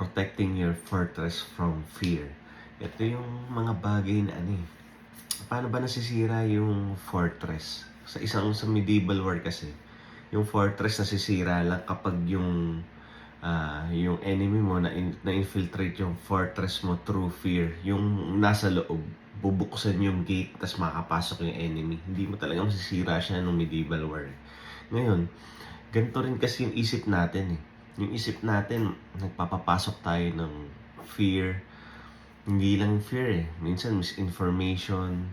protecting your fortress from fear. Ito yung mga bagay na ano eh. Paano ba nasisira yung fortress? Sa isang sa medieval war kasi, yung fortress nasisira lang kapag yung ah, yung enemy mo na, na infiltrate yung fortress mo through fear. Yung nasa loob, bubuksan yung gate tas makapasok yung enemy. Hindi mo talaga masisira siya nung medieval war. Ngayon, ganito rin kasi yung isip natin eh. Yung isip natin, nagpapapasok tayo ng fear. Hindi lang fear eh. Minsan misinformation.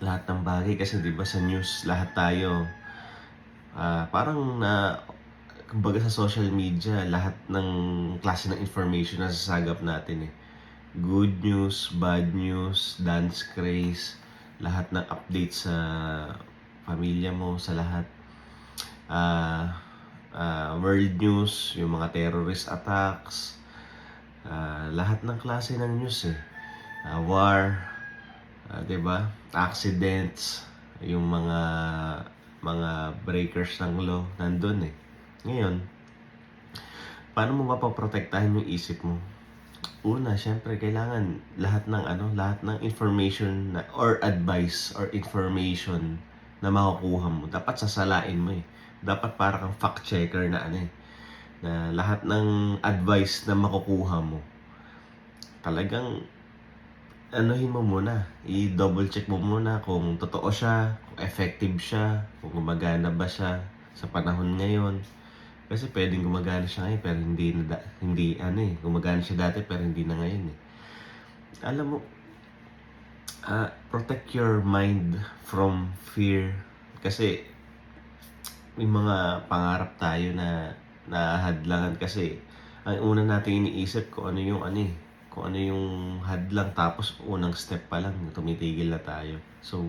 Lahat ng bagay. Kasi di ba sa news, lahat tayo ah, parang na kumbaga sa social media, lahat ng klase ng information na sasagap natin eh. Good news, bad news, dance craze, lahat ng updates sa pamilya mo, sa lahat. Ah, ah, world news, yung mga terrorist attacks, ah, lahat ng klase ng news eh. Ah, war, ah, 'di ba? Accidents, yung mga mga breakers ng law nandun eh. Ngayon, paano mo mapaprotektahan yung isip mo? Una, syempre kailangan lahat ng ano, lahat ng information na, or advice or information na makukuha mo, dapat sasalain mo eh. Dapat para kang fact checker na ano eh, na lahat ng advice na makukuha mo, talagang anuhin mo muna, i-double check mo muna kung totoo siya, kung effective siya, kung gumagana ba siya sa panahon ngayon. Kasi pwedeng gumagana siya ngayon pero hindi na hindi ano eh, gumagana siya dati pero hindi na ngayon eh. Alam mo, ah, protect your mind from fear kasi may mga pangarap tayo na nahadlangan kasi ang una natin iniisip kung ano yung ano eh, kung ano yung hadlang tapos unang step pa lang tumitigil na tayo. So,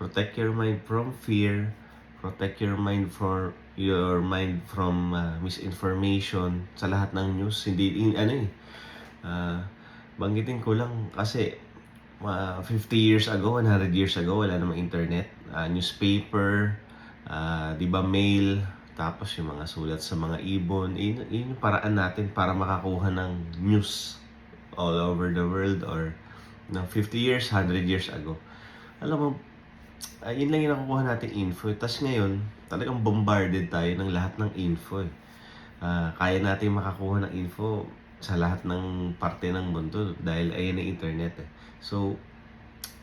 protect your mind from fear, protect your mind for your mind from uh, misinformation sa lahat ng news. Hindi in- ano eh. ah, banggitin ko lang kasi mga 50 years ago, 100 years ago, wala namang internet. Ah, newspaper, ah, di ba mail, tapos yung mga sulat sa mga ibon. Yun, yun yung paraan natin para makakuha ng news all over the world or no, 50 years, 100 years ago. Alam mo, ah, yun lang yung nakukuha natin info. Tapos ngayon, talagang bombarded tayo ng lahat ng info. Eh. Ah, kaya natin makakuha ng info sa lahat ng parte ng mundo dahil ayan ang internet eh. So,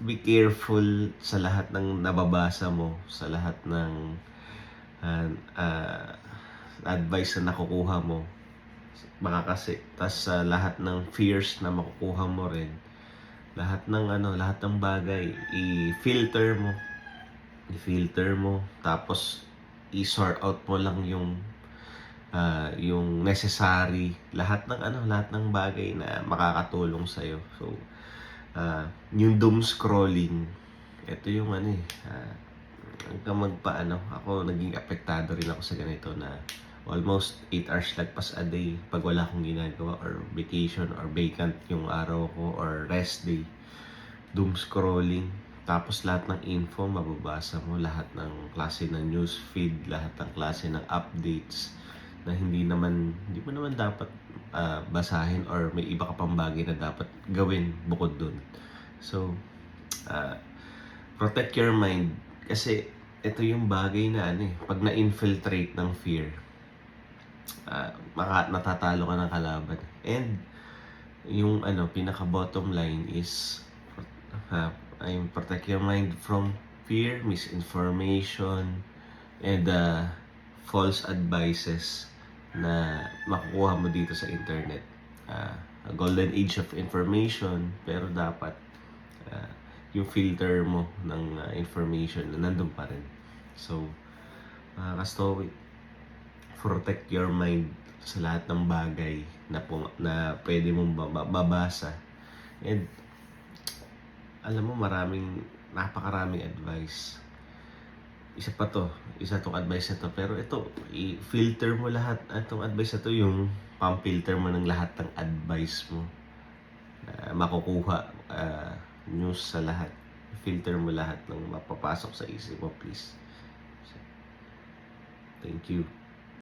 be careful sa lahat ng nababasa mo, sa lahat ng ah, ah, advice na nakukuha mo. Baka kasi, tas sa lahat ng fears na makukuha mo rin, lahat ng ano, lahat ng bagay, i-filter mo. I-filter mo, tapos i-sort out mo lang yung ah, yung necessary, lahat ng ano, lahat ng bagay na makakatulong sa iyo. So, ah, yung doom scrolling, ito yung ano eh, ah, hanggang magpaano, ako naging apektado rin ako sa ganito na almost 8 hours lagpas a day pag wala akong ginagawa or vacation or vacant yung araw ko or rest day. Doom scrolling. Tapos lahat ng info mababasa mo, lahat ng klase ng news feed, lahat ng klase ng updates na hindi naman hindi mo naman dapat ah, basahin or may iba ka pang bagay na dapat gawin bukod dun. So, ah, protect your mind kasi ito yung bagay na ano eh, pag na-infiltrate ng fear, ah, maka, natatalo ka ng kalaban. And yung ano, pinaka bottom line is uh, I'm protect your mind from fear, misinformation, and uh, false advices na makukuha mo dito sa internet. Ah, a golden age of information, pero dapat ah, yung filter mo ng ah, information na nandun pa rin. So, mga kastowic, protect your mind sa lahat ng bagay na, na pwede mong baba- babasa. And, alam mo, maraming, napakaraming advice. Isa pa to, isa tong advice na to. Pero ito, i-filter mo lahat. Itong advice na to, yung pang-filter mo ng lahat ng advice mo. na makukuha, ah, news sa lahat. Filter mo lahat ng mapapasok sa isip mo, please. Thank you.